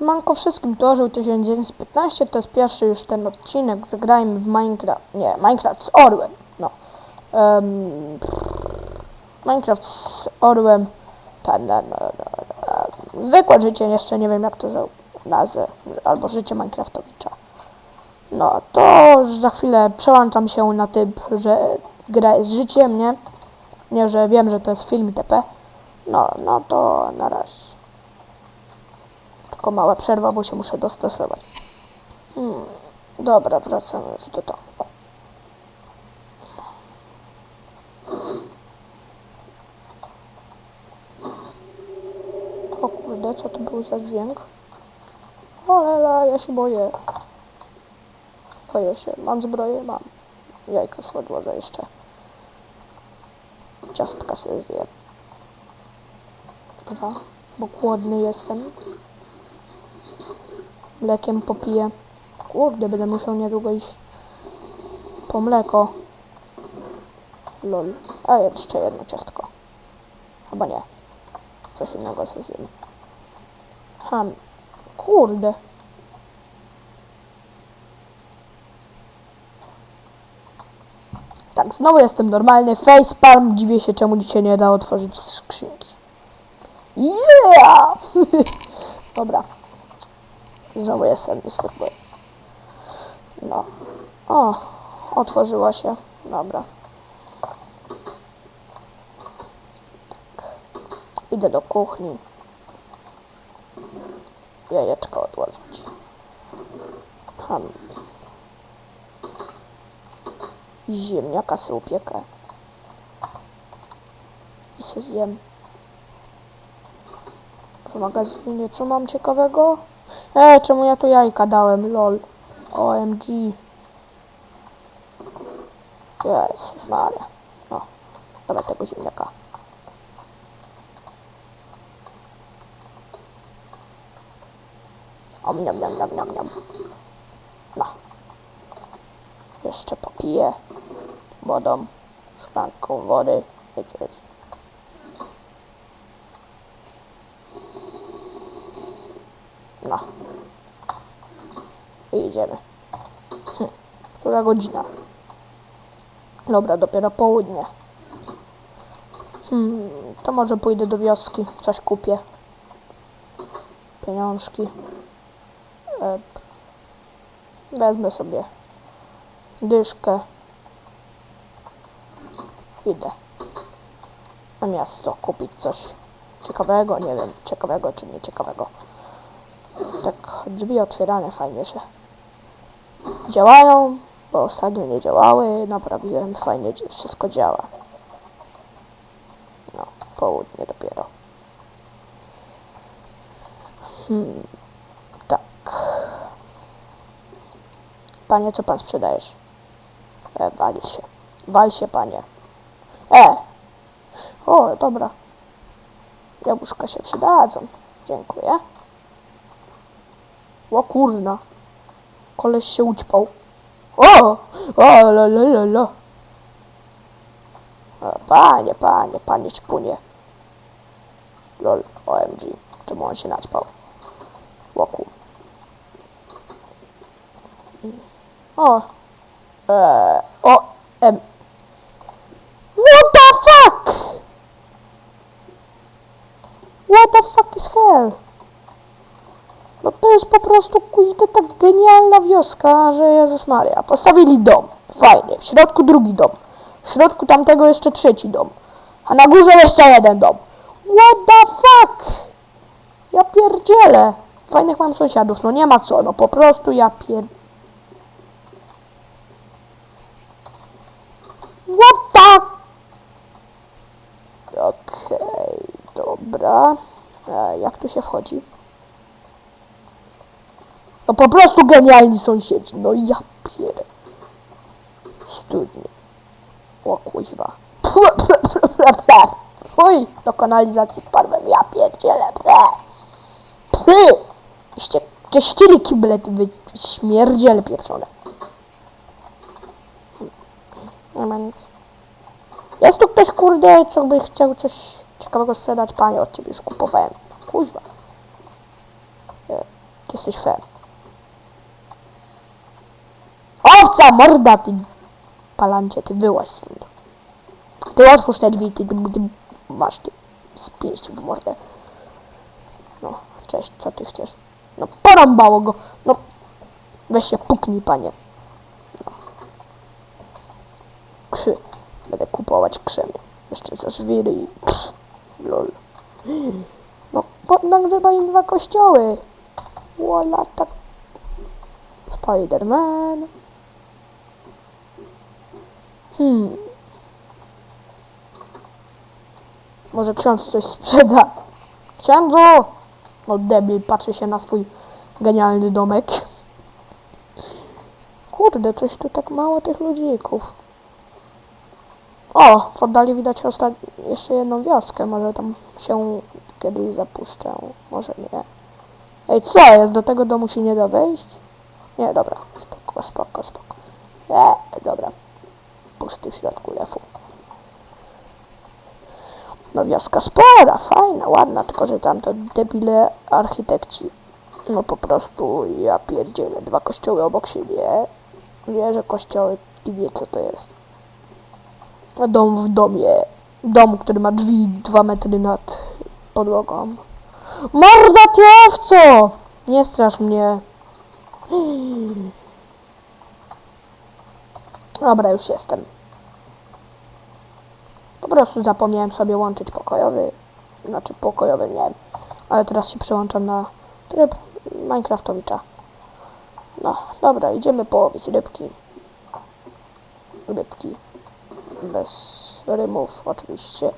Manko wszystkim to, że 1915 to jest pierwszy już ten odcinek. Zagrajmy w Minecraft. Nie, Minecraft z Orłem. No. Em, Minecraft z Orłem. Ten, no, zwykłe życie, jeszcze nie wiem jak to nazwę. Albo życie Minecraftowicza. No, to za chwilę przełączam się na typ, że gra jest życiem, nie? Nie, że wiem, że to jest film TP. No, no to na razie. Tylko mała przerwa, bo się muszę dostosować. Hmm, dobra, wracam już do domku. O kurde, co to był za dźwięk? Olela, ja się boję. Boję się. Mam zbroję? Mam. Jajka sobie odłożę jeszcze. Ciastka sobie zjem. Dwa, bo głodny jestem. Mlekiem popiję. Kurde, będę musiał niedługo iść po mleko. Lol. A jeszcze jedno ciastko. Chyba nie. Coś innego sobie zjem. Ham. Kurde. Tak, znowu jestem normalny. Facepalm. Dziwię się, czemu dzisiaj nie da otworzyć skrzynki. Yeah! Dobra. Znowu jestem niezwykły. No. O, otworzyło się. Dobra. Tak. Idę do kuchni. Jajeczko odłożyć. Ham. Ziemniaka sobie upiekę. I se zjem. W magazynie co mam ciekawego? E, czemu ja tu jajka dałem? Lol. OMG. Jezus Maria. No. Dobra, tego ziemniaka. Om, niam, niam, niam, niam, niam. No. Jeszcze popiję wodą, szklanką wody. Wiecie, No. I idziemy. Hm. Która godzina? Dobra, dopiero południe. Hmm, to może pójdę do wioski, coś kupię. Pieniążki. E, wezmę sobie dyszkę. Idę na miasto kupić coś ciekawego, nie wiem, ciekawego czy nieciekawego. Tak, drzwi otwierane fajnie, że działają, bo ostatnio nie działały, naprawiłem, fajnie wszystko działa. No, południe dopiero. Hmm, tak. Panie, co pan sprzedajesz? E, wal się. Wal się, panie. E! O, dobra. Jabłuszka się przydadzą. Dziękuję. O kurna. Koleś się ućpał. O! O, la, la, la, la. Panie, panie, panie ćpunie. Lol, OMG. Czemu on się naćpał? Łoku. O. E, o. Em. What the fuck? What the fuck is hell? No to jest po prostu kuźda tak genialna wioska, że Jezus Maria. Postawili dom. Fajnie. W środku drugi dom. W środku tamtego jeszcze trzeci dom. A na górze jeszcze jeden dom. What the fuck? Ja pierdzielę. Fajnych mam sąsiadów. No nie ma co. No po prostu ja pier... What the... Okej, dobra. E, jak tu się wchodzi? No po prostu genialni sąsiedzi. No ja pier... Studnie. O kuźwa. Oj, do kanalizacji wpadłem. Ja pierdzielę. Py! Jeszcze czyścili kible, ty wy śmierdziele pieprzone. Nie ma nic. Jest tu ktoś, kurde, co by chciał coś ciekawego sprzedać? Panie, od ciebie już kupowałem. Kuźwa. E, jesteś fair. Owca, morda, ty palancie, ty wyłaź. Ty otwórz te drzwi, ty, ty, masz ty z w mordę. No, cześć, co ty chcesz? No, porąbało go. No, weź się puknij, panie. No. Krzy. Będę kupować krzemię. Jeszcze za żwiry i... Pff, lol. No, po- nagrywa im dwa kościoły. Wola, tak. Spiderman. Hmm. Może ksiądz coś sprzeda. Księdzu! No debil patrzy się na swój genialny domek. Kurde, coś tu tak mało tych ludzików. O, w oddali widać jeszcze jedną wioskę. Może tam się kiedyś zapuszczę. Może nie. Ej, co jest? Do tego domu się nie da wejść? Nie, dobra. Spoko, spoko, spoko. Nie, dobra. Pusty w środku lefu. No wioska spora, fajna, ładna, tylko że tam to debile architekci. No po prostu ja pierdzielę. Dwa kościoły obok siebie. Wie, że kościoły i wie co to jest. A dom w domie. Dom, który ma drzwi dwa metry nad podłogą. Morda ty owco! Nie strasz mnie. Dobra, już jestem. Po prostu zapomniałem sobie łączyć pokojowy. Znaczy pokojowy miałem. Ale teraz się przełączam na tryb Minecraftowicza. No, dobra, idziemy połowić rybki. Rybki. Bez rymów oczywiście.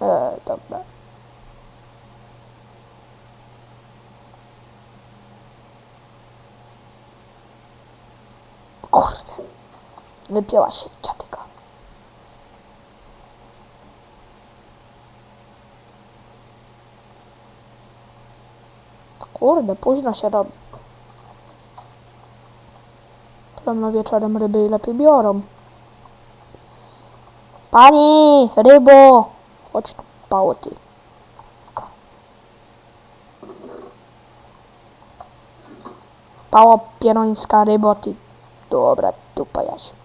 E, dobra. Kurde. Wypięła się dziadyka. Kurde, późno się robi. Podobno wieczorem ryby lepiej biorą. Pani, rybo! Chodź tu, pało ty. Pało pierońska rybo, ty. Dobra, dupa jaś.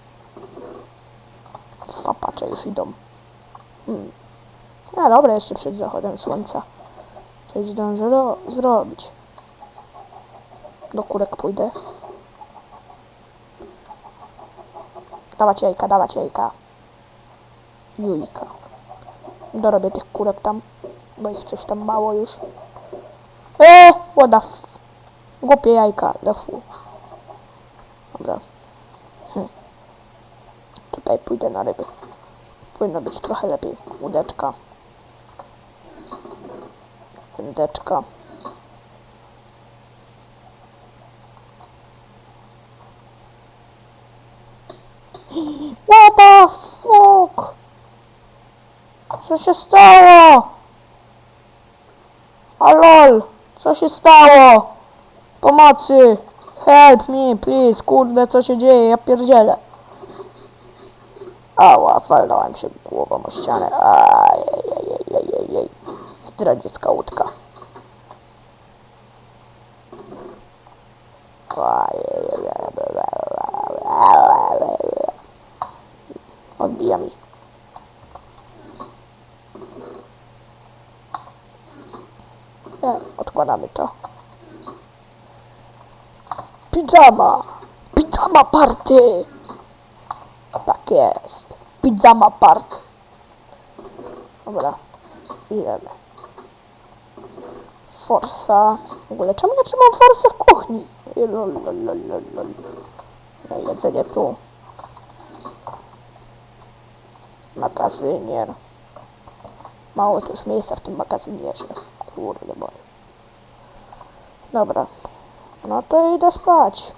Już idą. Hmm. No dobra, jeszcze przed zachodem słońca. Coś zdążę ro- zrobić. Do kurek pójdę. Dawać jajka, dawać jajka. Jujka. Dorobię tych kurek tam, bo ich coś tam mało już. Eee, what. Głupie jajka, lefu. Dobra. Hm. Tutaj pójdę na ryby. Powinno być trochę lepiej. Łódeczka. Wędeczka. What the fuck? Co się stało? A lol, co się stało? Pomocy! Help me, please, kurde, co się dzieje? Ja pierdzielę. Ała, walnąłem się głową o ścianę. Ajajajajajajaj. Zdradziecka łódka. Odbija mi. Odkładamy to. Pizzama! Pizzama party! Jest. Pizzama party. Dobra. Idziemy. Forsa. W ogóle czemu ja trzymam forsę w kuchni? Lol, jedzenie tu. Magazynier. Mało tu już miejsca w tym magazynierze. Kurde boy. Dobra. No to idę spać.